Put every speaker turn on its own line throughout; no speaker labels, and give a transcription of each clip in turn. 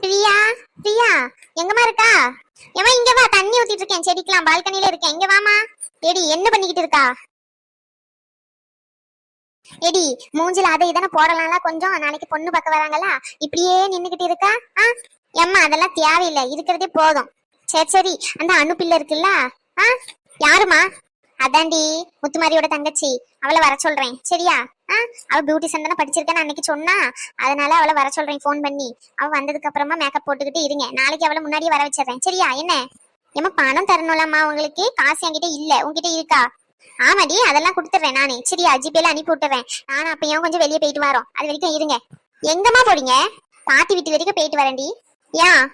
பிரியா பிரியா எங்கம்மா இருக்கா? ஏமா இங்க வா. தண்ணி ஊத்திட்டு இருக்கேன். செடிக்கலாம் பால்கனில இருக்கேன். இங்க வாமா எடி என்ன பண்ணிக்கிட்டு இருக்கா? எடி மூஞ்சில அதை இதனை போடலாம்ல கொஞ்சம். நாளைக்கு பொண்ணு பக்கம் வராங்களா இப்படியே நின்னுகிட்டு இருக்கா? ஆ? ஏம்மா அதெல்லாம் தேவையில்லை. இருக்கிறதே போதும். சரி சரி. அந்த அனுப்பில்ல இருக்குல்ல? ஆ? யாருமா அதான்டி முத்துமாரியோட தங்கச்சி. அவளை வர சொல்றேன். சரியா? அவ பியூட்டிஷன் தானே படிச்சிருக்கேன்னு அன்னைக்கு சொன்னா. அதனால அவளை வர சொல்றேன் ஃபோன் பண்ணி. அவ வந்ததுக்கு அப்புறமா மேக்கப் போட்டுக்கிட்டு இருங்க. நாளைக்கு அவளை முன்னாடியே வர வச்சிடுறேன். சரியா? என்ன? ஏமா பணம் தரணும்லாமா உங்களுக்கு? காசு என்கிட்ட இல்ல. உங்ககிட்ட இருக்கா? ஆமாடி அதெல்லாம் கொடுத்துட்றேன் நானே. சரியா? ஜிபேல அனுப்பி விட்டுறேன். நானும் அப்பயும் கொஞ்சம் வெளியே போயிட்டு வரோம். அது வரைக்கும் இருங்க. எங்கம்மா போறீங்க? பாட்டி வீட்டு வரைக்கும் போயிட்டு வரேன்டி. ஏன்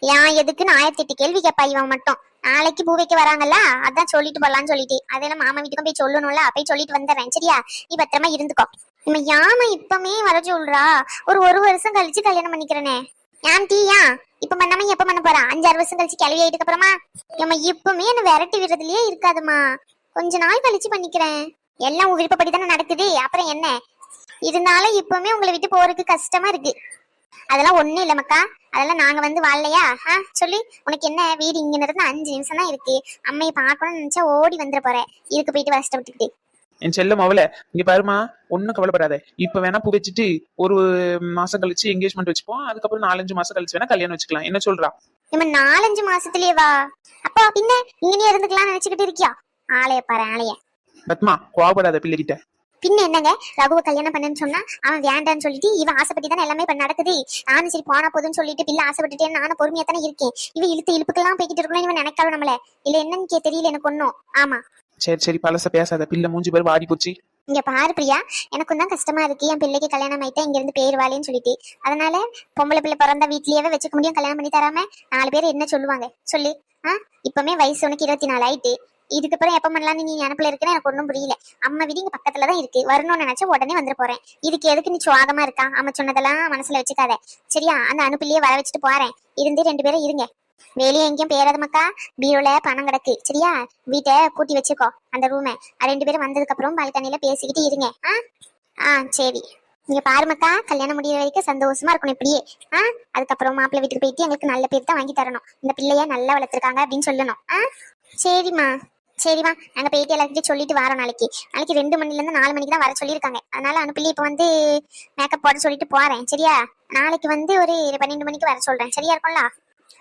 ஏன் எதுக்குன்னு ஆயிரத்தி எட்டு கேள்வி கேட்பா இவன் மட்டும். நாளைக்கு பூ வைக்க வராங்கல்ல? அதான் சொல்லிட்டு போலான்னு சொல்லிட்டு அதெல்லாம் மாமா வீட்டுக்கும் போய் சொல்லணும்ல. போய் சொல்லிட்டு வந்துடுறேன். சரியா? நீ பத்திரமா இருந்துக்கோ. நம்ம யாம இப்பமே வர சொல்றா? ஒரு ஒரு வருஷம் கழிச்சு கல்யாணம் பண்ணிக்கிறனே. ஏன் டீயா இப்ப பண்ணாம எப்ப பண்ண போறா? அஞ்சாறு வருஷம் கழிச்சு கிளவி ஆயிட்டு அப்புறமா நம்ம இப்பமே என்ன விரட்டி விடுறதுலயே இருக்காதுமா கொஞ்ச நாள் கழிச்சு பண்ணிக்கிறேன். எல்லாம் உன் விருப்பப்படி தானே நடக்குது? அப்புறம் என்ன? இருந்தாலும் இப்பவுமே உங்களை விட்டு போறதுக்கு கஷ்டமா இருக்கு. அதெல்லாம் ஒண்ணும் இல்ல மக்கா. அதெல்லாம் நாங்க வந்து வாழலையா? ஆ சொல்லி. உனக்கு என்ன வீடு இங்க இருந்து அஞ்சு நிமிஷம் தான் இருக்கு. அம்மையை பார்க்கணும்னு நினைச்சா ஓடி வந்துட போறேன் இதுக்கு போயிட்டு கஷ்டப்பட்டுக்கிட்டு
என் செல்லம் அவள இங்க பாருமா ஒன்னும் கவலைப்படாத. இப்ப வேணா பூ வச்சுட்டு ஒரு மாசம் கழிச்சு என்கேஜ்மெண்ட் வச்சுப்போம். அதுக்கப்புறம் நாலஞ்சு மாசம் கழிச்சு வேணா கல்யாணம் வச்சுக்கலாம். என்ன சொல்றா?
நம்ம நாலஞ்சு மாசத்துலயே வா. அப்பா பின்ன இங்கே இருந்துக்கலாம் நினைச்சுக்கிட்டு இருக்கியா? ஆளைய பாரு ஆளைய.
பத்மா கோவப்படாத பிள்ளைகிட்ட.
பின்ன என்னங்க? ரகுவை கல்யாணம் பண்ணேன்னு சொன்னா அவன் வேண்டான்னு சொல்லிட்டு இவன் ஆசைப்பட்டு தானே எல்லாமே இப்ப நடக்குது. நானும் சரி போனா போதுன்னு சொல்லிட்டு பிள்ளை ஆசைப்பட்டுட்டேன் நானும் பொறுமையா தானே இருக்கேன். இவன் இழுத்து இழுப்புக்கெல்லாம் போய்கிட்டு இருக்கணும் இவன் நினைக்காத நம்மள. இல்ல என்னன்னு கே தெரியல எனக்கு ஒண்ணும். ஆமா.
சரி சரி பழச பேசாத. பிள்ளை மூஞ்சி பேர் வாடி போச்சு.
இங்க பாரு பிரியா. எனக்கும் தான் கஷ்டமா இருக்கு. என் பிள்ளைக்கு கல்யாணம் ஆயிட்டா இங்க இருந்து பேருவாளேன்னு சொல்லிட்டு. அதனால பொம்பளை பிள்ளை பிறந்த வீட்லயே வச்சுக்க முடியும் கல்யாணம் பண்ணி தராம. நாலு பேர் என்ன சொல்லுவாங்க? சொல்லு. ஆ? இப்பவுமே வயசு உனக்கு இருபத்தி நாலு ஆயிட்டு. இதுக்கப்புறம் எப்ப பண்ணலாம்னு நீ நினப்பில் இருக்குன்னு எனக்கு ஒன்றும் புரியல. அம்மா வீடு இங்கே பக்கத்தில் தான் இருக்கு. வரணும்னு நினச்சா உடனே வந்துட்டு போறேன். இதுக்கு எதுக்கு நீ சுவாகமா இருக்கா? அம்மா சொன்னதெல்லாம் மனசுல வச்சுக்காத. சரியா? அந்த அனுப்பிலேயே வர வச்சுட்டு போறேன். இருந்து ரெண்டு பேரும் இருங்க. வெளியே எங்கேயும் பேராத மக்கா பீரோல பணம் கிடக்கு. சரியா? வீட்டை கூட்டி வச்சுக்கோ அந்த ரூமை ரெண்டு பேரும் வந்ததுக்கு அப்புறம் பால்கனில பேசிக்கிட்டு இருங்க. ஆ? ஆ சரி. நீங்க பாருமக்கா கல்யாணம் முடியிற வரைக்கும் சந்தோஷமா இருக்கணும் இப்படியே. ஆ? அதுக்கப்புறம் மாப்பிள்ளை வீட்டுக்கு போயிட்டு எங்களுக்கு நல்ல பேர் தான் வாங்கி தரணும். இந்த பிள்ளைய நல்லா வளர்த்துருக்காங்க அப்படின்னு சொல்லணும். ஆ? சரிம்மா. சரிம்மா நாங்கள் போயிட்டு எல்லாத்துக்கிட்டையும் சொல்லிட்டு வரோம் நாளைக்கு. நாளைக்கு ரெண்டு மணிலேருந்து நாலு மணிக்கு தான் வர சொல்லியிருக்காங்க. அதனால அனுப்பிள்ளி இப்போ வந்து மேக்கப் போட சொல்லிட்டு போகிறேன் சரியா? நாளைக்கு வந்து ஒரு பன்னெண்டு மணிக்கு வர சொல்கிறேன் சரியா இருக்கும்ல?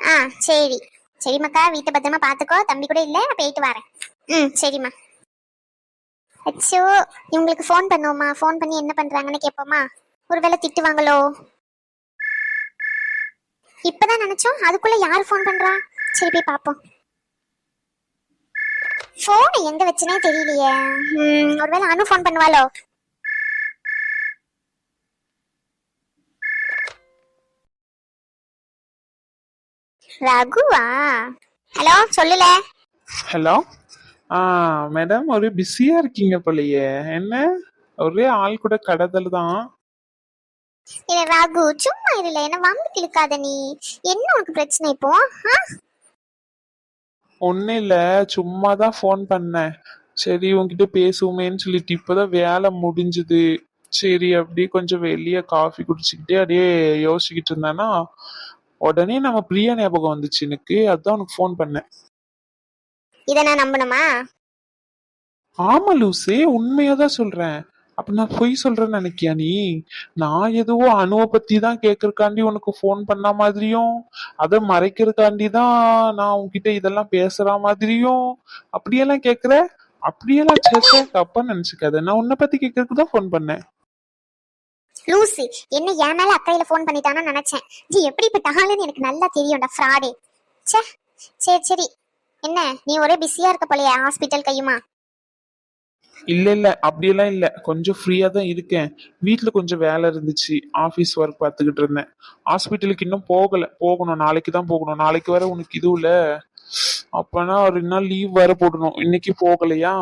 ஆ சரி. சரிம்மாக்கா வீட்டை பத்திரமா பார்த்துக்கோ தம்பி கூட இல்லை நான் போயிட்டு வரேன். ம் சரிம்மா அச்சோ இவங்களுக்கு ஃபோன் பண்ணுவோமா? ஃபோன் பண்ணி என்ன பண்ணுறாங்கன்னு கேட்போமா ஒருவேளை திட்டுவாங்களோ? இப்பதான் நினச்சோம் அதுக்குள்ளே யார் ஃபோன் பண்ணுறா சரி போய் பார்ப்போம் ஃபோனை எங்க வச்சுனே தெரியலையே. ஒருவேளை அனு ஃபோன் பண்ணுவாளோ? ரகுவா? ஹலோ சொல்லுல.
ஹலோ? ஆ மேடம் ஒரு பிஸியா இருக்கீங்க போலயே. என்ன? ஒரே ஆள் கூட கடத்தல் தான்.
இல்ல ரகு சும்மா இருல என்ன வம்பு இழுக்காத நீ. என்ன உனக்கு பிரச்சனை இப்போ? ஆ?
ஒன்னும் இல்ல சும்மா தான் ஃபோன் பண்ணேன். சரி உன்கிட்ட பேசுவோமேன்னு சொல்லிட்டு இப்பதான் வேலை முடிஞ்சுது. சரி அப்படியே கொஞ்சம் வெளியே காஃபி குடிச்சுக்கிட்டே அப்படியே யோசிச்சுக்கிட்டு இருந்தேன்னா உடனே நம்ம பிரியா ஞாபகம் வந்துச்சு எனக்கு. அதான் உனக்கு ஃபோன் பண்ணேன்.
இத நான் நம்பணுமா?
ஆமா லூசே உண்மையாதான் சொல்றேன். அப்ப நான் பொய் சொல்றேன்னு நினைக்கியா நீ? நான் எதுவோ அணுவை பத்தி தான் கேக்குறக்காண்டி உனக்கு ஃபோன் பண்ண மாதிரியும் அதை மறைக்கிறதுக்காண்டி தான் நான் உன்கிட்ட இதெல்லாம் பேசுற மாதிரியும். அப்படியெல்லாம் கேக்குற அப்படியெல்லாம் சேச்சே தப்பா நினைச்சுக்காத. நான் உன்னை பத்தி கேக்குறதுக்கு தான் ஃபோன் பண்ணேன்.
லூசி என்ன என் மேல அக்கையில ஃபோன் பண்ணிட்டானு நினைச்சேன். ஜி எப்படிப்பட்ட ஆளுன்னு எனக்கு நல்லா தெரியும்டா ஃப்ராடே ச்சே சரி சரி. என்ன நீ ஒரே பிஸியா இருக்க போலயே ஹாஸ்பிட்டல் கையுமா?
இல்ல இல்ல. அப்படியெல்லாம் இல்ல. கொஞ்சம் ஃப்ரீயா தான் இருக்கேன். வீட்டில் கொஞ்சம் வேலை இருந்துச்சு. ஆபீஸ் ஒர்க் பார்த்துக்கிட்டு இருந்தேன். ஹாஸ்பிட்டலுக்கு இன்னும் போகல. போகணும். நாளைக்கு தான் போகணும். நாளைக்கு வர உனக்கு இதுவும் இல்ல. அப்பனா ஒரு ரெண்டு நாள் லீவ் வேற போடணும். இன்னைக்கு போகலையா?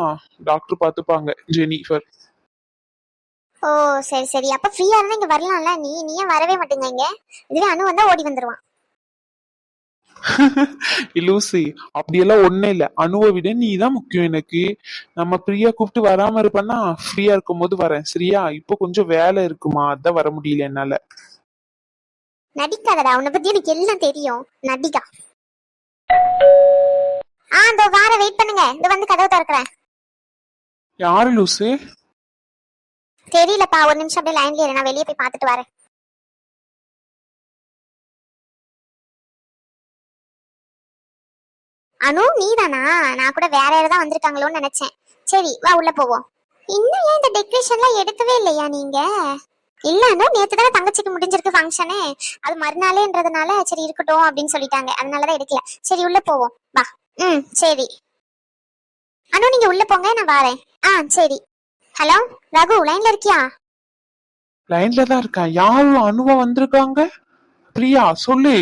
டாக்டர் பார்த்துப்பாங்க. ஜெனிஃபர்
ஓ சரி சரி. அப்ப ஃப்ரீயா இருந்தா இங்க வரலாம்ல? நீ நீ ஏன் வரவே மாட்டேங்க இங்க? இதுவே அனு வந்தா ஓடி வந்துருவான்.
லூசி அப்படியெல்லாம் ஒண்ணும் இல்ல. அணுவை விட நீ தான் முக்கியம் எனக்கு. நம்ம பிரியா கூப்பிட்டு வராம இருப்பேன்னா ஃப்ரீயா இருக்கும் போது வரேன். சரியா? இப்போ கொஞ்சம் வேலை இருக்குமா? அதான் வர முடியல என்னால.
நடிக்காதடா. உன்னை பத்தி எனக்கு எல்லாம் தெரியும். நடிகா. ஆ இதோ வார வெயிட் பண்ணுங்க. இந்த வந்து கதவு திறக்கிறேன்.
யாரு லூசு?
தெரியலப்பா. ஒரு நிமிஷம் அப்படியே லைன்ல இரு. நான் வெளியே போய் பார்த்துட்டு வரேன். அனு நீதானா? நான் கூட வேற யாராவது வந்திருக்காங்களோன்னு நினைச்சேன். சரி வா உள்ள போவோம். இன்னும் ஏன் இந்த டெக்கரேஷன்லாம் எடுக்கவே இல்லையா நீங்க? இல்ல அனு நேத்து தானே தங்கச்சிக்கு முடிஞ்சிருக்கு ஃபங்க்ஷனு அது மறுநாளேன்றதுனால சரி இருக்கட்டும் அப்படின்னு சொல்லிட்டாங்க. அதனாலதான் எடுக்கல. சரி உள்ள போவோம். வா. ம் சரி. அனு நீங்க உள்ள போங்க நான் வரேன். ஆ சரி. ஹலோ ரகு லைன்ல இருக்கியா?
லைன்ல தான் இருக்கேன். யாரும் அனுவா வந்திருக்காங்க? பிரியா சொல்லு.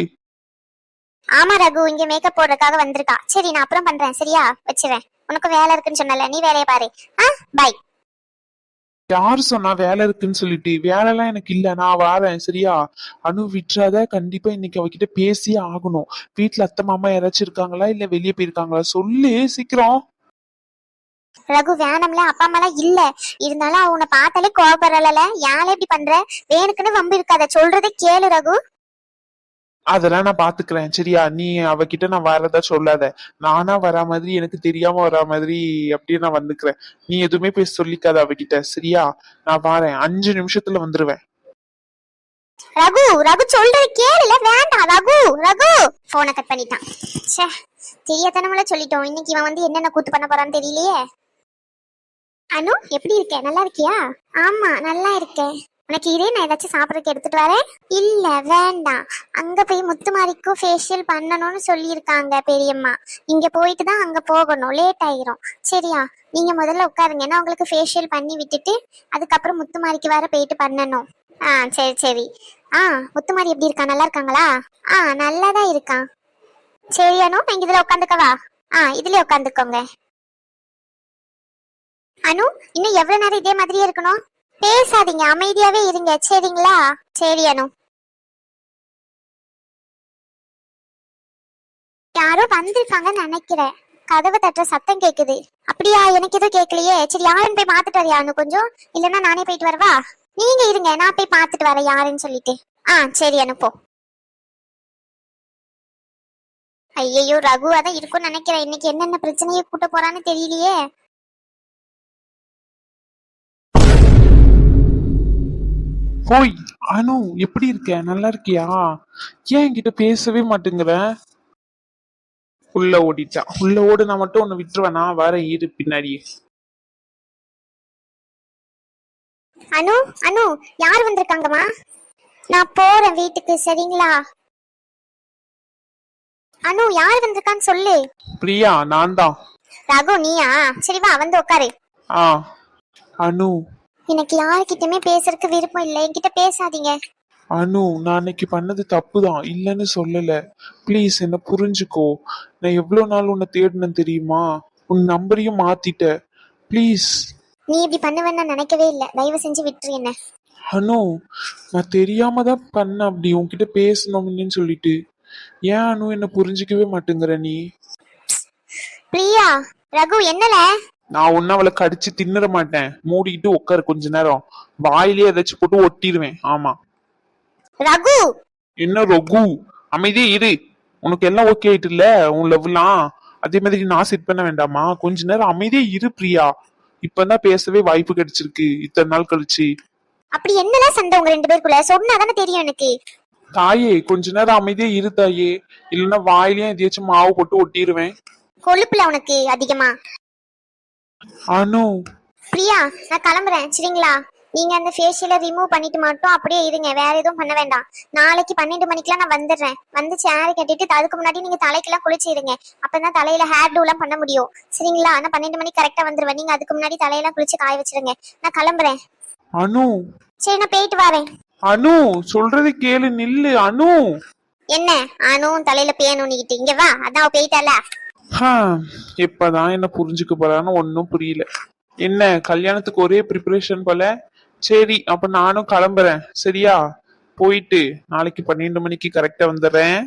ஆமா ரகு இங்க மேக்கப் போடுறதுக்காக வந்திருக்கா. சரி நான் அப்புறம் பண்றேன் சரியா? வச்சிரேன் உனக்கு வேலை இருக்குன்னு சொன்னல நீ வேலையை பாரு. ஆ பை
யாரு சொன்னா வேலை இருக்குன்னு சொல்லிட்டு? வேலைலாம் எனக்கு இல்ல நான் வரேன் சரியா? அனு விட்டுறாத கண்டிப்பா இன்னைக்கு அவகிட்ட பேசியே ஆகணும். வீட்ல அத்தை மாமா யாராச்சும் இருக்காங்களா? இல்ல வெளியே போயிருக்காங்களா? சொல்லு சீக்கிரம்.
ரகு வேணாம்ல அப்பா அம்மாலாம் இல்ல. இருந்தாலும் அவ உன்னை பார்த்தாலே கோபப்படல யாழ இப்படி பண்ற? வேணுக்குன்னு வம்பு இருக்காத. சொல்றதே கேளு ரகு.
அதெல்லாம் நான் பாத்துக்கிறேன். சரியா? நீ அவகிட்ட நான் வரதா சொல்லாத. நானா வரா மாதிரி எனக்கு தெரியாம வரா மாதிரி அப்படியே நான் வந்துக்கிறேன். நீ எதுவுமே போய் சொல்லிக்காத அவகிட்ட. சரியா? நான் வரேன். அஞ்சு நிமிஷத்துல வந்துருவேன்.
ரகு ரகு சொல்றது கேளுல. வேண்டாம். ரகு ரகு. போனை கட் பண்ணிட்டான். ச்சே தெரியாதனமுல சொல்லிட்டோம். இன்னைக்கு இவன் வந்து என்னென்ன கூத்து பண்ண போறான்னு தெரியலையே. அனு எப்படி இருக்க? நல்லா இருக்கியா? ஆமா நல்லா இருக்கேன். உனக்கு இதே நான் ஏதாச்சும் சாப்பிட்றதுக்கு எடுத்துட்டு வரேன்? இல்ல வேண்டாம். அங்க போய் முத்துமாரிக்கும் ஃபேஷியல் பண்ணணும்னு சொல்லியிருக்காங்க பெரியம்மா. இங்க போயிட்டு தான் அங்க போகணும். லேட் ஆயிரும். சரியா? நீங்க முதல்ல உட்காருங்க. ஏன்னா உங்களுக்கு ஃபேஷியல் பண்ணி விட்டுட்டு அதுக்கப்புறம் முத்துமாரிக்கு வேற போயிட்டு பண்ணணும். ஆ சரி சரி. ஆ முத்துமாரி எப்படி இருக்கா? நல்லா இருக்காங்களா? ஆ நல்லா தான் இருக்கான். சரி அனு நீங்க இதுல உட்காந்துக்கவா ஆ இதுல உட்காந்துக்கோங்க. அனு இன்னும் எவ்வளவு நேரம் இதே மாதிரியே இருக்கணும்? பேசாதீங்க அமைதியாவே இருங்க. சரிங்களா? சரி அனு. யாரோ வந்திருக்காங்கன்னு நினைக்கிறேன். கதவு தட்டுற சத்தம் கேக்குது. அப்படியா? எனக்கு எதுவும் கேட்கலையே சரி யாருன்னு போய் பார்த்துட்டு வரையா அனு கொஞ்சம்? இல்லைன்னா நானே போயிட்டு வரவா? நீங்க இருங்க நான் போய் பார்த்துட்டு வரேன் யாருன்னு சொல்லிட்டு. ஆ சரி அனுப்போ ஐயையோ ரகு அதான் இருக்கும்னு நினைக்கிறேன். இன்னைக்கு என்னென்ன பிரச்சனையை கூட்ட போறான்னு தெரியலையே.
போய் அனு எப்படி இருக்க? நல்லா இருக்கியா? ஏன் என்கிட்ட பேசவே மாட்டேங்கிற? உள்ள ஓடிட்டா. உள்ள ஓடு நான் மட்டும் உன்னை விட்டுருவேனா வர இரு பின்னாடி.
அனு அனு யார் வந்திருக்காங்கம்மா? நான் போறேன் வீட்டுக்கு சரிங்களா? அனு யார் வந்திருக்கான்னு சொல்லு.
பிரியா நான் தான்
ரகு நீயா? சரி வா வந்து உட்காரு
ஆ. அனு
எனக்கு யாருக்கிட்டயுமே பேசுறதுக்கு விருப்பம் இல்லை. என்கிட்ட பேசாதீங்க.
அனு நான் அன்னைக்கு பண்ணது தப்பு தான் இல்லைன்னு சொல்லல. ப்ளீஸ் என்ன புரிஞ்சுக்கோ. நான் எவ்வளவு நாள் உன்னை தேடினேன் தெரியுமா? உன் நம்பரையும் மாத்திட்ட ப்ளீஸ்
நீ இப்படி பண்ணுவேன்னு நான் நினைக்கவே இல்லை. தயவு செஞ்சு விட்டுரு என்ன.
அனு நான் தெரியாம தான் பண்ணேன். அப்படி உன்கிட்ட பேசணும்னு சொல்லிட்டு. ஏன் அனு என்ன புரிஞ்சுக்கவே மாட்டேங்கிற நீ?
பிரியா ரகு என்னல?
நான் ஒன்னும் அவளை கடிச்சு தின்னற மாட்டேன். மூடிக்கிட்டு உட்காரு கொஞ்ச நேரம். வாயிலே ஏதாச்சும் போட்டு ஒட்டிடுவேன் ஆமா.
ரகு!
என்ன ரகு? அமைதியே இரு. உனக்கு எல்லாம் ஓகே ஆயிட்டு இல்ல? உன் லவ்லாம் அதே மாதிரி நான் செட் பண்ண வேண்டாமா? கொஞ்ச நேரம் அமைதியே இரு பிரியா. இப்பதான் பேசவே வாய்ப்பு கிடைச்சிருக்கு. இத்தனை நாள் கழிச்சு.
அப்படி என்னலாம் சண்டை உங்க ரெண்டு பேருக்குள்ள? சொன்னா தானே தெரியும் எனக்கு.
தாயே கொஞ்ச நேரம் அமைதியே இரு தாயே. இல்லைன்னா வாயிலையும் எதையாச்சும் மாவு போட்டு ஒட்டிடுவேன்
கொழுப்புல உனக்கு அதிகமா.
அனு.
பிரியா நான் கிளம்புறேன். சரிங்களா? நீங்க அந்த ஃபேஷியலை ரிமூவ் பண்ணிட்டு மட்டும் அப்படியே இருங்க. வேற எதுவும் பண்ண வேண்டாம். நாளைக்கு பன்னெண்டு மணிக்கெல்லாம் நான் வந்துடுறேன். வந்து சேர் கட்டிட்டு அதுக்கு முன்னாடி நீங்க தலைக்கெல்லாம் குளிச்சிருங்க. அப்பதான் தலையில ஹேர் டூ எல்லாம் பண்ண முடியும். சரிங்களா? நான் பன்னெண்டு மணிக்கு கரெக்டா வந்துருவேன். நீங்க அதுக்கு முன்னாடி தலையெல்லாம் குளிச்சு காய வச்சிருங்க. நான் கிளம்புறேன்.
அனு.
சரி நான் போயிட்டு வரேன்.
அனு சொல்றது கேளு நில்லு அனு.
என்ன? ஆனும் தலையில பேணும் நீக்கிட்டு இங்க வா. அதான் போயிட்டால
ஹம், எப்பதான் என்ன புரிஞ்சுக்க போறான்னு ஒன்னும் புரியல. என்ன கல்யாணத்துக்கு ஒரே ப்ரிப்பரேஷன் போல? சரி அப்ப நானும் கிளம்புறேன். சரியா? போயிட்டு நாளைக்கு பன்னெண்டு மணிக்கு கரெக்டா வந்துடுறேன்.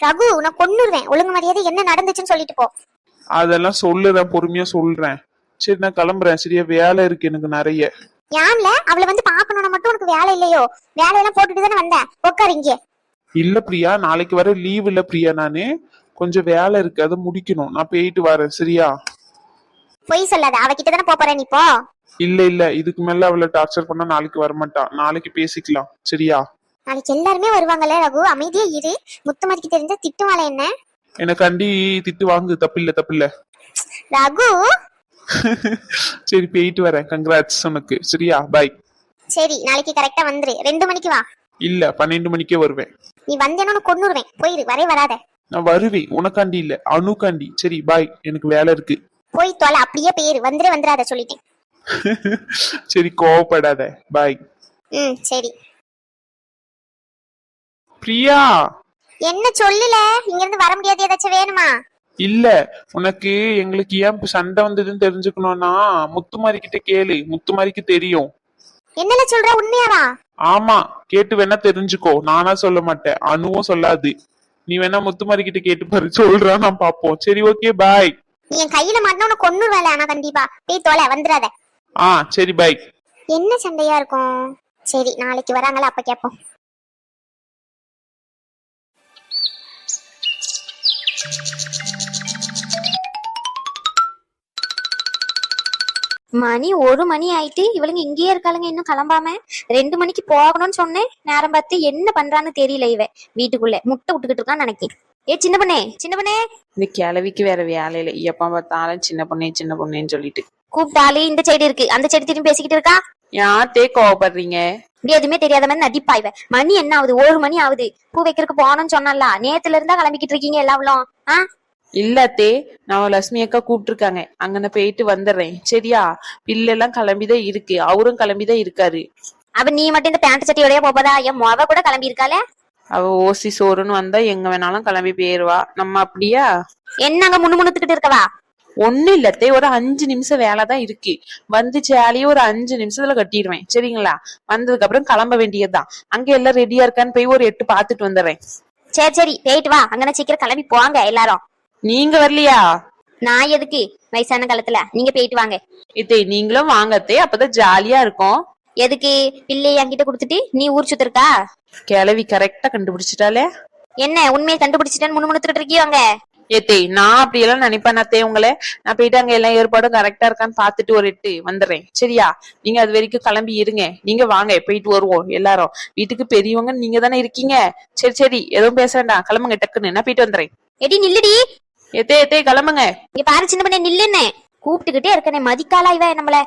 ரகு நான் கொன்னுருவேன் ஒழுங்கு மரியாதை என்ன நடந்துச்சுன்னு சொல்லிட்டு போ.
அதெல்லாம் சொல்லுறேன் பொறுமையா சொல்றேன். சரி நான் கிளம்புறேன். சரியா வேலை இருக்கு எனக்கு நிறைய.
ஏன்ல அவளை வந்து பாக்கணும்னா மட்டும் உனக்கு வேலை இல்லையோ? வேலையெல்லாம் போட்டுட்டு தானே வந்தேன் உட்காரு இங்கே.
இல்ல பிரியா நாளைக்கு வர லீவ் இல்ல பிரியா நானு. கொஞ்சம் வேலை இருக்கு அதை முடிக்கணும். நான் போயிட்டு வரேன் சரியா?
பொய் சொல்லாத அவகிட்ட தானே போப் போற நீ போ.
இல்ல இல்ல இதுக்கு மேல அவளை டார்ச்சர் பண்ணா நாளைக்கு வரமாட்டான் நாளைக்கு பேசிக்கலாம் சரியா?
நாளைக்கு எல்லாருமே வருவாங்கல்ல ரகு? அமைதியா இரு. முத்துமதிக்கு தெரிஞ்ச திட்டுவாள என்ன?
எனக்காண்டி திட்டு வாங்கு தப்பில்ல தப்பில்ல.
ரகு?
சரி போயிட்டு வரேன். கங்க்ராட்ஸ் உனக்கு. சரியா? பாய்
சரி நாளைக்கு கரெக்டா வந்துரு. ரெண்டு மணிக்கு வா.
இல்ல பன்னெண்டு மணிக்கே வருவேன்.
நீ வந்தேன்னு கொன்னுருவேன். போயிரு வரே வராத.
நான் வருவேன். உனக்காண்டி இல்ல. அணுக்காண்டி. சரி பாய் எனக்கு வேலை இருக்கு.
போய் தொலை அப்படியே பேரு. வந்துரே வந்துடாத சொல்லிட்டேன்.
சரி கோவப்படாத. பாய்
ம் சரி.
பிரியா!
என்ன சொல்லல? இங்க இருந்து வர முடியாது. ஏதாச்சும் வேணுமா?
இல்ல. உனக்கு எங்களுக்கு ஏன் இப்ப சண்டை வந்ததுன்னு தெரிஞ்சுக்கணும்னா முத்துமாரி கிட்ட கேளு. முத்துமாரிக்கு தெரியும்.
என்னல சொல்ற? உண்மையாவா?
ஆமா. கேட்டு வேணா தெரிஞ்சுக்கோ. நானா சொல்ல மாட்டேன். அணுவும் சொல்லாது. நீ வேணா முத்துமாரி கிட்ட கேட்டு பாரு. சொல்றா நான் பாப்போம் சரி ஓகே பாய்
நீ என் கையில மாட்டின உனக்கு கொன்னுருவேல ஆனா கண்டிப்பா போய் தொலை வந்துடாத.
ஆ சரி பாய்
என்ன சண்டையா இருக்கும்? சரி நாளைக்கு வராங்களா? அப்ப கேப்போம்.
மணி ஒரு மணி ஆயிட்டு இவளுங்க இங்கேயே இருக்காளுங்க இன்னும் கிளம்பாம. ரெண்டு மணிக்கு போகணும்னு சொன்னேன். நேரம் பார்த்து என்ன பண்றான்னு தெரியல இவ. வீட்டுக்குள்ள முட்டை விட்டுக்கிட்டு இருக்கான்னு நினைக்கிறேன் ஏ சின்ன பொண்ணே சின்ன பொண்ணே.
இந்த கிழவிக்கு வேற வேலை இல்லை எப்ப பார்த்தாலும் சின்ன பொண்ணே சின்ன பொண்ணேன்னு சொல்லிட்டு.
கூப்பிட்டாலே இந்த சைடு இருக்கு. அந்த சைடு திரும்பி பேசிக்கிட்டு இருக்கா?
யார்த்தே கோவப்படுறீங்க?
இப்படி எதுவுமே தெரியாத மாதிரி நடிப்பா இவ. மணி என்ன ஆகுது? ஒரு மணி ஆகுது. பூ வைக்கிறதுக்கு போகணும்னு சொன்னல நேத்துல இருந்தா கிளம்பிக்கிட்டு இருக்கீங்க எல்லாவளும் ஆ?
இல்லத்தே நான் லட்சுமி அக்கா கூப்பிட்டுருக்காங்க. அங்க நான் போயிட்டு வந்துடுறேன். சரியா? பிள்ளெல்லாம் கிளம்பிதான் இருக்கு. அவரும் கிளம்பிதான் இருக்காரு.
அப்ப நீ மட்டும் இந்த பேண்ட் சட்டியோடய போப்பதா என் மொவ கூட கிளம்பி இருக்காளே?
அவ ஓசி சோறுன்னு வந்தா எங்க வேணாலும் கிளம்பி போயிருவா. நம்ம அப்படியா?
என்ன அங்க முன்னு முணுத்துக்கிட்டு இருக்கவா
ஒண்ணு இல்லத்தே ஒரு அஞ்சு நிமிஷம் வேலை தான் இருக்கு. வந்து சேலையே ஒரு அஞ்சு நிமிஷத்துல கட்டிடுவேன். சரிங்களா? வந்ததுக்கு அப்புறம் கிளம்ப வேண்டியதுதான். அங்க எல்லாம் ரெடியா இருக்கான்னு போய் ஒரு எட்டு பாத்துட்டு வந்துடுறேன்.
சரி சரி. போயிட்டு வா. அங்கன சீக்கிரம் கிளம்பி போங்க எல்லாரும்.
நீங்க வரலையா?
நான் எதுக்கு? வயசான காலத்துல. நீங்க போயிட்டு வாங்க.
இத்தை நீங்களும் வாங்கத்தே அப்பதான் ஜாலியா இருக்கும்.
எதுக்கு? பிள்ளைய என்கிட்ட கொடுத்துட்டு நீ ஊர் சுத்திருக்கா
கிளவி கரெக்டா கண்டுபிடிச்சிட்டாலே
என்ன உண்மையை கண்டுபிடிச்சிட்டேன்னு முணுமுணுத்துக்கிட்டு இருக்கியோங்க?
ஏத்தே நான் அப்படியெல்லாம் நினைப்பேன் அத்தே உங்களை. நான் போயிட்டு அங்க எல்லா ஏற்பாடும் கரெக்டா இருக்கான்னு பாத்துட்டு ஒரு எட்டு வந்துடுறேன். சரியா? நீங்க அது வரைக்கும் கிளம்பி இருங்க. நீங்க வாங்க போயிட்டு வருவோம் எல்லாரும். வீட்டுக்கு பெரியவங்க நீங்க தானே இருக்கீங்க. சரி சரி. எதுவும் பேச வேண்டாம். கிளம்புங்க டக்குன்னு. நான் போயிட்டு வந்துடுறேன்.
எடி நில்லுடி.
ஏத்தே ஏத்தே கிளம்புங்க.
இங்க பாரு சின்ன பண்ண நில்லுன்னு கூப்பிட்டுக்கிட்டே இருக்கனே மதிக்காளா இவ நம்மள?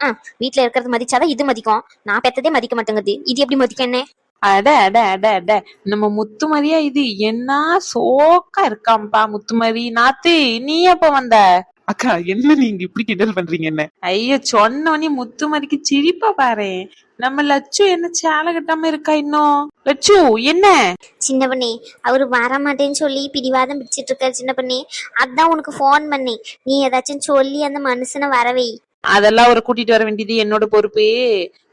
அஹ், வீட்ல இருக்கிறது மதிச்சாதான் இது மதிக்கும். நான் பெத்ததே மதிக்க மாட்டேங்குது. இது எப்படி மதிக்கன்னு
அட அட அட அட. நம்ம முத்துமரியா இது என்ன சோக்கா இருக்காம்பா முத்துமரி நாத்து நீ எப்ப வந்த?
அக்கா என்ன நீங்க இப்படி கிண்டல் பண்றீங்க என்ன?
ஐயோ சொன்னோனே முத்துமரிக்கு சிரிப்பா பாரு. நம்ம லட்சு என்ன சேலை கட்டாம இருக்கா இன்னும் லட்சு என்ன?
சின்ன பண்ணி அவரு வர மாட்டேன்னு சொல்லி பிடிவாதம் பிடிச்சிட்டு இருக்காரு சின்ன பண்ணி. அதான் உனக்கு ஃபோன் பண்ணி நீ ஏதாச்சும் சொல்லி அந்த மனுஷனை வரவை.
அதெல்லாம் அவரை கூட்டிட்டு வர வேண்டியது என்னோட பொறுப்பு.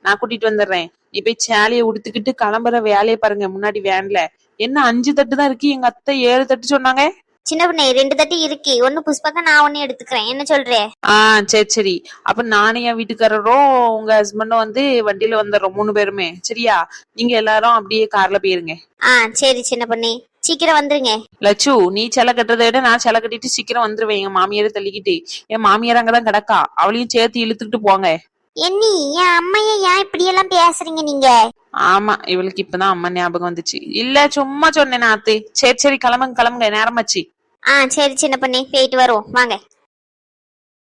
நான் கூட்டிட்டு வந்துடுறேன். நீ போய் சேலையை உடுத்துக்கிட்டு கிளம்புற வேலையை பாருங்க முன்னாடி வேன்ல. என்ன அஞ்சு தட்டு தான் இருக்கு? எங்க அத்தை ஏழு தட்டு சொன்னாங்க.
சின்ன பண்ணி ரெண்டு தட்டு இருக்கு. ஒன்னு புஷ்பாக்க நான் ஒன்னு எடுத்துக்கிறேன். என்ன சொல்ற?
ஆ சரி சரி. அப்ப நானும் என் வீட்டுக்காரரும் உங்க ஹஸ்பண்டும் வந்து வண்டியில வந்துடுறோம் மூணு பேருமே. சரியா? நீங்க எல்லாரும் அப்படியே கார்ல போயிருங்க.
ஆ சரி சின்ன பண்ணி. சீக்கிரம் வந்துருங்க.
லட்சு நீ செலை கட்டுறதை விட நான் செலை கட்டிட்டு சீக்கிரம் வந்துருவேன். எங்க மாமியாரை தள்ளிக்கிட்டு. என் மாமியார் அங்கதான் கிடக்கா. அவளையும் சேர்த்து இழுத்துக்கிட்டு போங்க.
என்னி என் அம்மைய ஏன் இப்படி எல்லாம் பேசுறீங்க நீங்க?
ஆமா இவளுக்கு இப்பதான் அம்மா ஞாபகம் வந்துச்சு. இல்ல சும்மா சொன்னேன் நாத்து சரி சரி கிளம்புங்க கிளம்புங்க. நேரமாச்சு
ஆ சரி சின்ன பண்ணி போயிட்டு வருவோம். வாங்க.